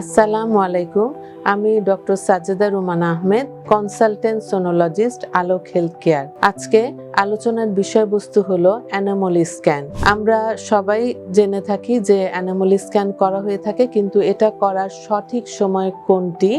আসসালামু আলাইকুম। আমি doctor Sajeda Ruman Ahmed consultant sonologist Alok health care. আজকে আলোচনার বিষয়বস্তু হলো অ্যানামলি স্ক্যান। আমরা সবাই জেনে থাকি যে অ্যানামলি স্ক্যান করা হয়ে থাকে, কিন্তু এটা করার সঠিক সময় কোনটি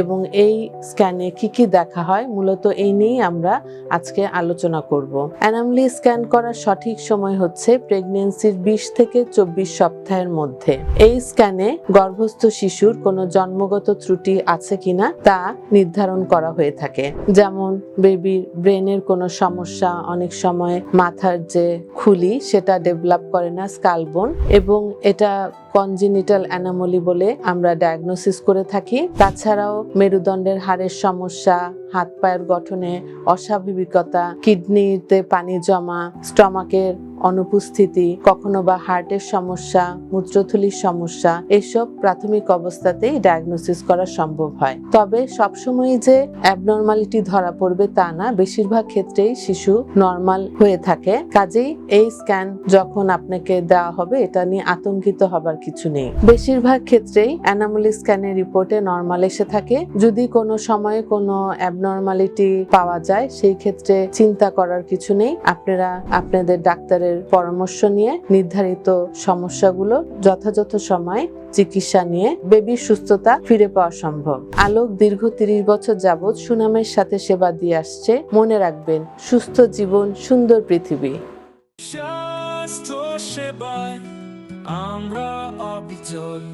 এবং এই স্ক্যানে কি কি দেখা হয় মূলত এই নিয়েই আমরা আজকে আলোচনা করব। অ্যানামলি স্ক্যান করার সঠিক সময় হচ্ছে প্রেগনেন্সির বিশ থেকে চব্বিশ সপ্তাহের মধ্যে। এই স্ক্যানে গর্ভস্থ শিশুর কোনো জন্মগত ত্রুটি আছে কিনা তা নির্ধারণ করা হয়ে থাকে। যেমন বেবির ব্রেনের কোনো সমস্যা অনেক সময় মাথার যে খুলি সেটা ডেভেলপ করে না স্কালবোন এবং এটা কনজিনিটাল অ্যানামলি বলে আমরা ডায়াগনোসিস করে থাকি। তাছাড়াও মেরুদণ্ডের হাড়ের সমস্যা হাত পায়ের গঠনে অস্বাভাবিকতা কিডনিতে পানি জমা স্টমাকের অনুপস্থিতি, কখনো বা হার্টের সমস্যা, মূত্রথলির সমস্যা, এসব প্রাথমিক অবস্থাতেই ডায়াগনোসিস করা সম্ভব হয়। তবে সবসময় যে অ্যাবনর্মালিটি ধরা পড়বে তা না, বেশিরভাগ ক্ষেত্রেই শিশু নর্মাল হয়ে থাকে। কাজেই এই স্ক্যান যখন আপনাকে দেওয়া হবে, এটা নিয়ে আতঙ্কিত হবার কিছু নেই। বেশিরভাগ ক্ষেত্রেই অ্যানামলি স্ক্যানের রিপোর্টে নর্মাল এসে থাকে। যদি কোনো সময়ে কোনো অ্যাবনর্মালিটি পাওয়া যায়, সেই ক্ষেত্রে চিন্তা করার কিছু নেই। আপনারা আপনাদের ডাক্তারের পরামর্শ নিয়ে নির্ধারিত সমস্যাগুলো যথাযথ সময়ে চিকিৎসা নিয়ে বেবির সুস্থতা ফিরে পাওয়া সম্ভব। আলোক দীর্ঘ তিরিশ বছর যাবৎ সুনামের সাথে সেবা দিয়ে আসছে। মনে রাখবেন, সুস্থ জীবন, সুন্দর পৃথিবী। স্বাস্থ্য সেবায় আমরা অবিচল।